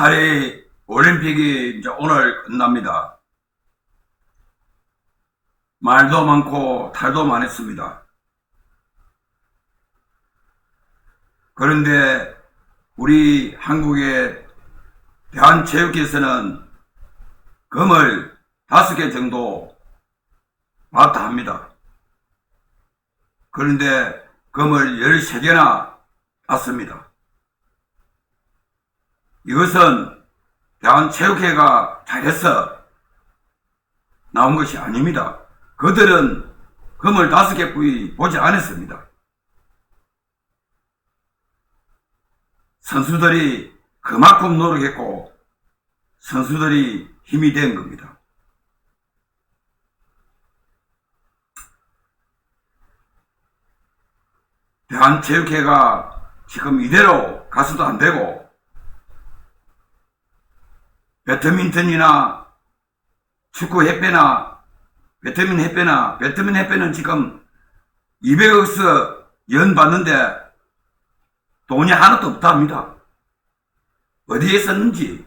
파리 올림픽이 이제 오늘 끝납니다. 말도 많고 탈도 많았습니다. 그런데 우리 한국의 대한체육회에서는 금을 다섯 개 정도 맞다 합니다. 그런데 금을 13개나 땄습니다. 이것은 대한체육회가 잘해서 나온 것이 아닙니다. 그들은 금을 다섯 개 뿌이 보지 않았습니다. 선수들이 그만큼 노력했고 선수들이 힘이 된 겁니다. 대한체육회가 지금 이대로 가서도 안 되고 배드민턴이나 축구 협회나 배트민 협회나 배트민 협회는 지금 200억서 연 받는데 돈이 하나도 없다 합니다. 어디에 썼는지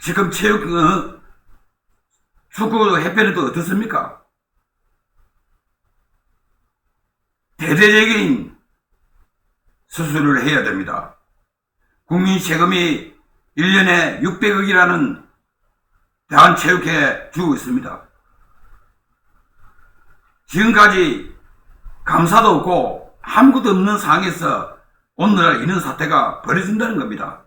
지금 체육 어, 축구 협회는 또 어떻습니까? 대대적인 수술을 해야 됩니다. 국민 세금이 1년에 600억이라는 대한체육회 주고 있습니다. 지금까지 감사도 없고 아무것도 없는 상황에서 오늘날 이런 사태가 벌어진다는 겁니다.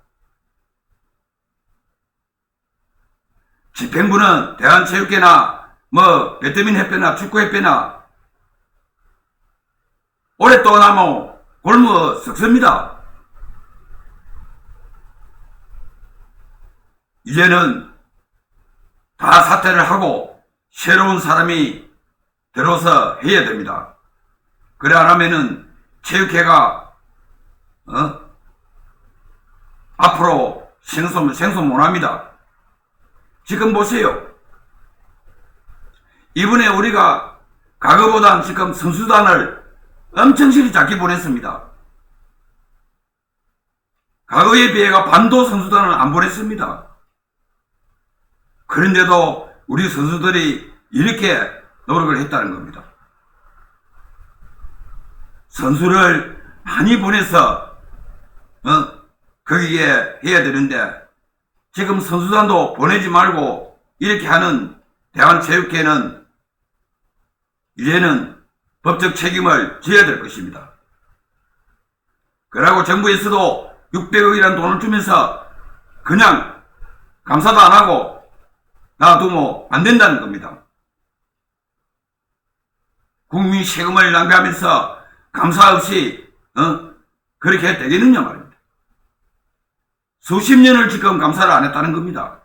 집행부는 대한체육회나 뭐 배트민 협회나 축구협회나 오랫동안 굶어 썩습니다. 이제는 다 사퇴를 하고 새로운 사람이 들어서 해야 됩니다. 그래 안 하면은 체육회가 어? 앞으로 생존 생존 못합니다. 지금 보세요. 이번에 우리가 과거보다 지금 선수단을 엄청 실이 작게 보냈습니다. 과거에 비해가 반도 선수단을 안 보냈습니다. 그런데도 우리 선수들이 이렇게 노력을 했다는 겁니다. 선수를 많이 보내서 어, 거기에 해야 되는데 지금 선수단도 보내지 말고 이렇게 하는 대한체육회는 이제는 법적 책임을 져야 될 것입니다. 그러고 정부에서도 600억이라는 돈을 주면서 그냥 감사도 안 하고 놔두면 안 된다는 겁니다. 국민 세금을 낭비하면서 감사 없이 어? 그렇게 되겠느냐 말입니다. 수십 년을 지금 감사를 안 했다는 겁니다.